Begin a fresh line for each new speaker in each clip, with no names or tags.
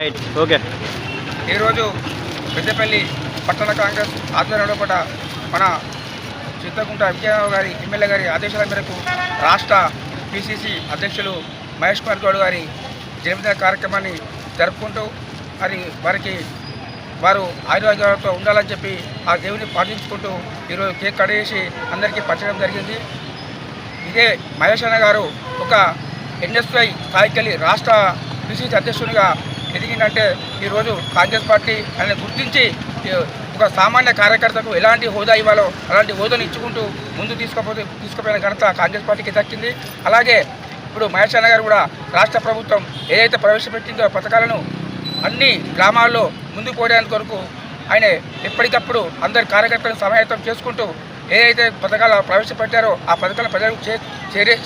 Right okay
ఈరోజు పెద్దపల్లి పట్టణ కాంగ్రెస్ ఆధ్వర్యంలో కూడా మన చిత్తకుంట విజయరావు గారి ఎమ్మెల్యే గారి ఆదేశాల మేరకు రాష్ట్ర పిసిసి అధ్యక్షులు మహేష్ కుమార్ గౌడ్ గారి జన్మదిన కార్యక్రమాన్ని జరుపుకుంటూ మరి వారికి వారు ఆయుర్వేదంతో ఉండాలని చెప్పి ఆ దేవుని పాటించుకుంటూ ఈరోజు కేక్ కడేసి అందరికీ పంచడం జరిగింది. ఇదే మహేష్ అన్న గారు ఒక ఎన్ఎస్ఐ స్థాయికి రాష్ట్ర పిసిసి అధ్యక్షునిగా ఎదిగిందంటే ఈరోజు కాంగ్రెస్ పార్టీ ఆయన గుర్తించి ఒక సామాన్య కార్యకర్తకు ఎలాంటి హోదా ఇవ్వాలో అలాంటి హోదాను ఇచ్చుకుంటూ ముందు తీసుకుపోతే తీసుకుపోయిన ఘనత కాంగ్రెస్ పార్టీకి దక్కింది. అలాగే ఇప్పుడు మహేష్ అన్న గారు కూడా రాష్ట్ర ప్రభుత్వం ఏదైతే ప్రవేశపెట్టిందో పథకాలను అన్ని గ్రామాల్లో ముందుకు పోయడానికి కొరకు ఆయన ఎప్పటికప్పుడు అందరి కార్యకర్తలను సమాయత్తం చేసుకుంటూ ఏదైతే పథకాలు ప్రవేశపెట్టారో ఆ పథకాలను ప్రజలకు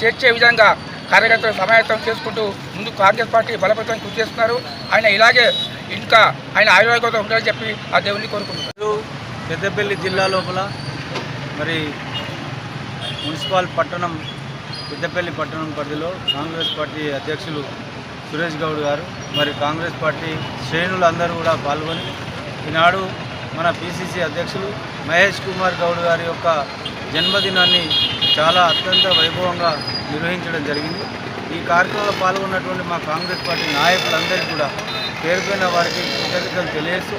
చేర్చే విధంగా కార్యకర్తలు సమాయత్తం చేసుకుంటూ ముందు కాంగ్రెస్ పార్టీ బలపడతానికి కృషి చేస్తున్నారు. ఆయన ఇలాగే ఇంకా ఆయన ఆయుర్వేదంతో ఉండాలని చెప్పి ఆ దేవుణ్ణి కోరుకుంటున్నారు
పెద్దపల్లి జిల్లా లోపల మరి మున్సిపల్ పట్టణం పెద్దపల్లి పట్టణం పరిధిలో కాంగ్రెస్ పార్టీ అధ్యక్షులు సురేష్ గౌడ్ గారు మరి కాంగ్రెస్ పార్టీ శ్రేణులందరూ కూడా పాల్గొని ఈనాడు మన పిసిసి అధ్యక్షులు మహేష్ కుమార్ గౌడ్ గారి యొక్క జన్మదినాన్ని చాలా అత్యంత వైభవంగా నిర్వహించడం జరిగింది. ఈ కార్యక్రమంలో పాల్గొన్నటువంటి మా కాంగ్రెస్ పార్టీ నాయకులందరికీ కూడా పేరుపోయిన వారికి కృతజ్ఞతలు తెలియజేస్తూ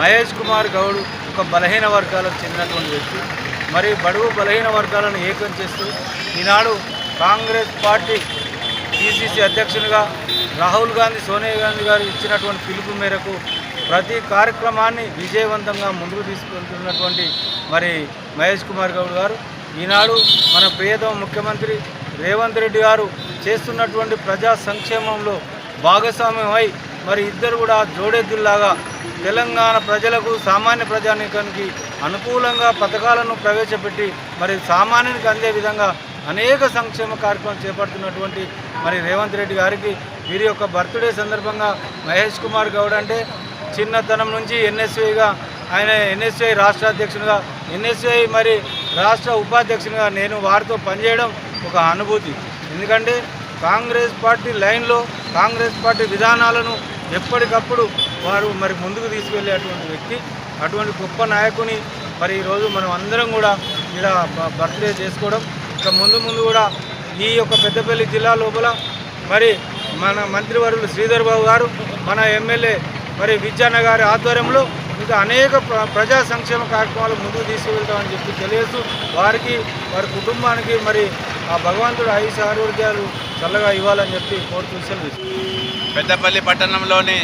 మహేష్ కుమార్ గౌడ్ ఒక బలహీన వర్గాలకు చెందినటువంటి వ్యక్తి. మరి బడుగు బలహీన వర్గాలను ఏకం చేస్తూ ఈనాడు కాంగ్రెస్ పార్టీ పిసిసి అధ్యక్షునిగా రాహుల్ గాంధీ సోనియా గాంధీ గారు ఇచ్చినటువంటి పిలుపు మేరకు ప్రతి కార్యక్రమాన్ని విజయవంతంగా ముందుకు తీసుకుంటున్నటువంటి మరి మహేష్ కుమార్ గౌడ్ గారు ఈనాడు మన ప్రియతమ ముఖ్యమంత్రి రేవంత్ రెడ్డి గారు చేస్తున్నటువంటి ప్రజా సంక్షేమంలో భాగస్వామ్యమై మరి ఇద్దరు కూడా జోడెద్దుల్లాగా తెలంగాణ ప్రజలకు సామాన్య ప్రజానీకానికి అనుకూలంగా పథకాలను ప్రవేశపెట్టి మరి సామాన్యునికి అందే విధంగా అనేక సంక్షేమ కార్యక్రమాలు చేపడుతున్నటువంటి మరి రేవంత్ రెడ్డి గారికి వీరి యొక్క బర్త్డే సందర్భంగా మహేష్ కుమార్ గౌడ్ అంటే చిన్నతనం నుంచి ఎన్ఎస్ఐగా ఆయన ఎన్ఎస్ఐ రాష్ట్ర అధ్యక్షునిగా ఎన్ఎస్ఐ మరి రాష్ట్ర ఉపాధ్యక్షునిగా నేను వారితో పనిచేయడం ఒక అనుభూతి. ఎందుకంటే కాంగ్రెస్ పార్టీ లైన్లో కాంగ్రెస్ పార్టీ విధానాలను ఎప్పటికప్పుడు వారు మరి ముందుకు తీసుకెళ్ళేటువంటి వ్యక్తి అటువంటి గొప్ప నాయకుని మరి ఈరోజు మనం అందరం కూడా ఇక్కడ బర్త్డే చేసుకోవడం. ఇక ముందు ముందు కూడా ఈ యొక్క పెద్దపల్లి జిల్లా లోపల మరి మన మంత్రివర్యులు శ్రీధర్ బాబు గారు మన ఎమ్మెల్యే మరి విద్యాన్న గారి ఆధ్వర్యంలో ఇంకా అనేక ప్ర- ప్రజా సంక్షేమ కార్యక్రమాలు ముందుకు తీసుకువెళ్తామని చెప్పి తెలియజేస్తూ వారికి వారి కుటుంబానికి మరి ఆ భగవంతుడు ఆయుష ఆరోగ్యాలు చల్లగా ఇవ్వాలని చెప్పి కోరుతూ సెలవు
పెద్దపల్లి పట్టణంలోని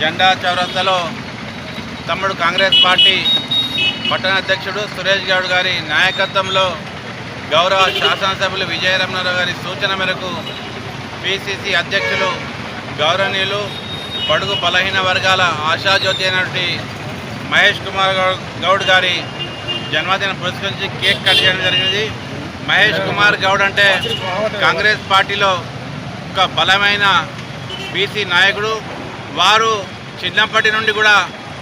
జెండా చౌరస్తలో తమ్ముడు కాంగ్రెస్ పార్టీ పట్టణ అధ్యక్షుడు సురేష్ గౌడ్ గారి నాయకత్వంలో గౌరవ శాసనసభ్యులు విజయరమణారావు గారి సూచన మేరకు పిసిసి అధ్యక్షులు గౌరవనీయులు బడుగు బలహీన వర్గాల ఆశాజ్యోతి అయినటువంటి మహేష్ కుమార్ గౌడ్ గారి జన్మదిన పురస్కరించి కేక్ కట్ చేయడం జరిగింది. మహేష్ కుమార్ గౌడ్ అంటే కాంగ్రెస్ పార్టీలో ఒక బలమైన బీసీ నాయకుడు. వారు చిన్నప్పటి నుండి కూడా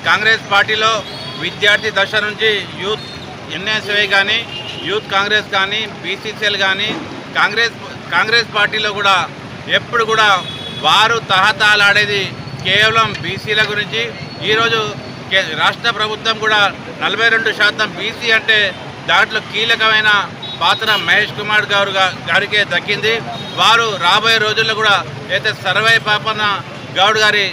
కాంగ్రెస్ పార్టీలో విద్యార్థి దశ నుంచి యూత్ ఎన్ఎస్వై కానీ యూత్ కాంగ్రెస్ కానీ బీసీసీఎల్ కానీ కాంగ్రెస్ కాంగ్రెస్ పార్టీలో కూడా ఎప్పుడు కూడా వారు తహతాలాడేది కేవలం బీసీల గురించి ఈరోజు కే- రాష్ట్ర ప్రభుత్వం కూడా నలభై రెండు శాతం బీసీ అంటే దాంట్లో కీలకమైన పాత్ర మహేష్ కుమార్ గారు గారికే దక్కింది. వారు రాబోయే రోజుల్లో కూడా అయితే సర్వై పాపన్న గౌడ్ గారి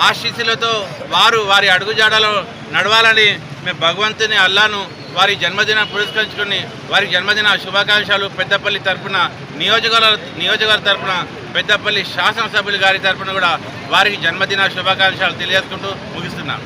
ఆశీస్సులతో వారు వారి అడుగుజాడలో నడవాలని మేము భగవంతుని అల్లాను వారి జన్మదిన పురస్కరించుకొని వారి జన్మదిన శుభాకాంక్షలు పెద్దపల్లి తరఫున నియోజకవర్గ నియోజకవర్గ తరఫున పెద్దపల్లి శాసనసభ్యులు గారి తరఫున కూడా వారికి జన్మదిన శుభాకాంక్షలు తెలియజేసుకుంటూ ముగిస్తున్నాను.